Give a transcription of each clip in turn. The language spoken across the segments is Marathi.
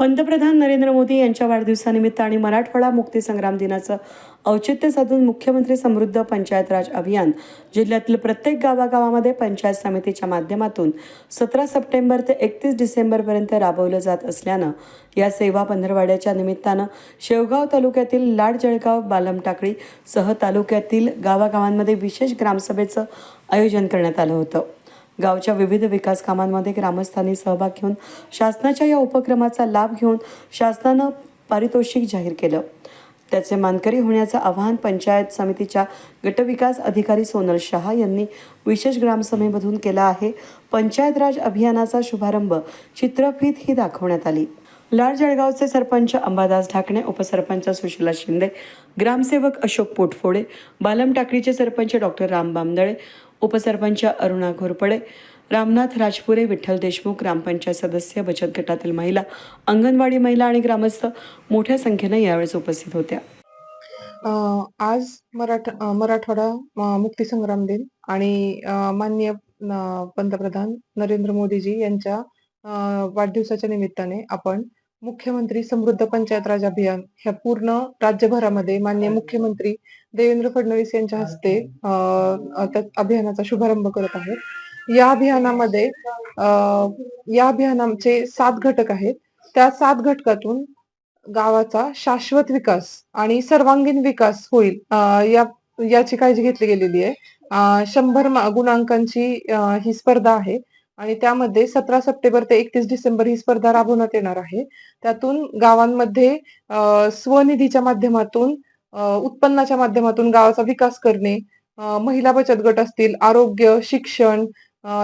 पंतप्रधान नरेंद्र मोदी यांच्या वाढदिवसानिमित्त आणि मराठवाडा मुक्तीसंग्राम दिनाचं औचित्य साधून मुख्यमंत्री समृद्ध पंचायत राज अभियान जिल्ह्यातील प्रत्येक गावागावामध्ये पंचायत समितीच्या माध्यमातून सतरा सप्टेंबर ते एकतीस डिसेंबरपर्यंत राबवलं जात असल्यानं या सेवा पंधरवाड्याच्या निमित्तानं शेवगाव तालुक्यातील लाड जळगाव बालमटाकळी सह तालुक्यातील गावागावांमध्ये विशेष ग्रामसभेचं आयोजन करण्यात आलं होतं. गावच्या विविध विकास कामांमध्ये ग्रामस्थांनी सहभाग घेऊन शासनाच्या या उपक्रमाचा लाभ घेऊन शासनानं पारितोषिक जाहीर केलं. त्याचे मानकरी होण्याचं आवाहन पंचायत समितीच्या गटविकास अधिकारी सोनल शहा यांनी विशेष ग्रामसभेमधून केला आहे. पंचायत राज अभियानाचा शुभारंभ चित्रफीत ही दाखवण्यात आली. लाड जळगावचे सरपंच अंबादास ढाकणे उपसरपंच सुशीला शिंदे ग्रामसेवक अशोक पोटफोडे बालम टाकळीचे सरपंच डॉक्टर राम बामदळे उपसरपंच अरुणा घोरपडे रामनाथ राजपुरे विठ्ठल देशमुख ग्रामपंचायत सदस्य बचत गटातील महिला अंगणवाडी महिला आणि ग्रामस्थ मोठ्या संख्येनं यावेळेस उपस्थित होत्या. आज मराठ मराठवाडा मुक्तीसंग्राम दिन आणि माननीय पंतप्रधान नरेंद्र मोदीजी यांच्या वाढदिवसाच्या निमित्ताने आपण मुख्यमंत्री समृद्ध पंचायत राज अभियान ह्या पूर्ण राज्यभरामध्ये माननीय मुख्यमंत्री देवेंद्र फडणवीस यांच्या हस्ते त्या अभियानाचा शुभारंभ करत आहोत. या अभियानामध्ये अ, या अभियानाचे सात घटक आहेत. त्या सात घटकातून गावाचा शाश्वत विकास आणि सर्वांगीण विकास होईल अं, या याची काळजी घेतली गेलेली आहे. अं, शंभर गुणांकांची ही स्पर्धा आहे. आणि त्यामध्ये सतरा सप्टेंबर ते एकतीस डिसेंबर ही स्पर्धा राबवण्यात येणार आहे. त्यातून गावांमध्ये स्वनिधीच्या माध्यमातून उत्पन्नाच्या माध्यमातून गावाचा विकास करणे महिला बचत गट असतील आरोग्य शिक्षण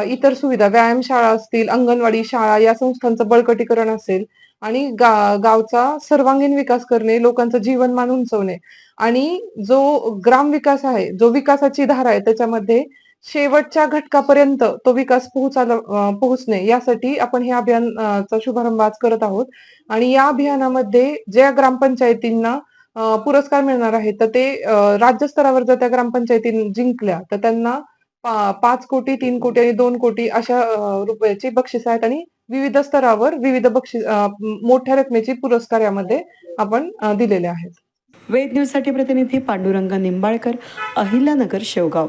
इतर सुविधा व्यायामशाळा असतील अंगणवाडी शाळा या संस्थांचं बळकटीकरण असेल आणि गा- गावचा सर्वांगीण विकास करणे लोकांचं जीवनमान उंचवणे आणि जो ग्राम विकास आहे जो विकासाची धारा आहे त्याच्यामध्ये शेवटच्या घटकापर्यंत तो विकास पोहोचायला पोहोचणे यासाठी आपण हे अभियान चा शुभारंभ आज करत आहोत. आणि या अभियानामध्ये ज्या ग्रामपंचायतींना पुरस्कार मिळणार आहे तर ते राज्य राज्यस्तरावर जर त्या ग्रामपंचायती जिंकल्या तर त्यांना पाच कोटी तीन कोटी आणि दोन कोटी अशा रुपयाची बक्षीस आहेत आणि विविध स्तरावर विविध बक्षीस मोठ्या रकमेचे पुरस्कार यामध्ये आपण दिलेले आहेत. वेद न्यूजसाठी प्रतिनिधी पांडुरंग निंबाळकर अहिल्यानगर शेवगाव.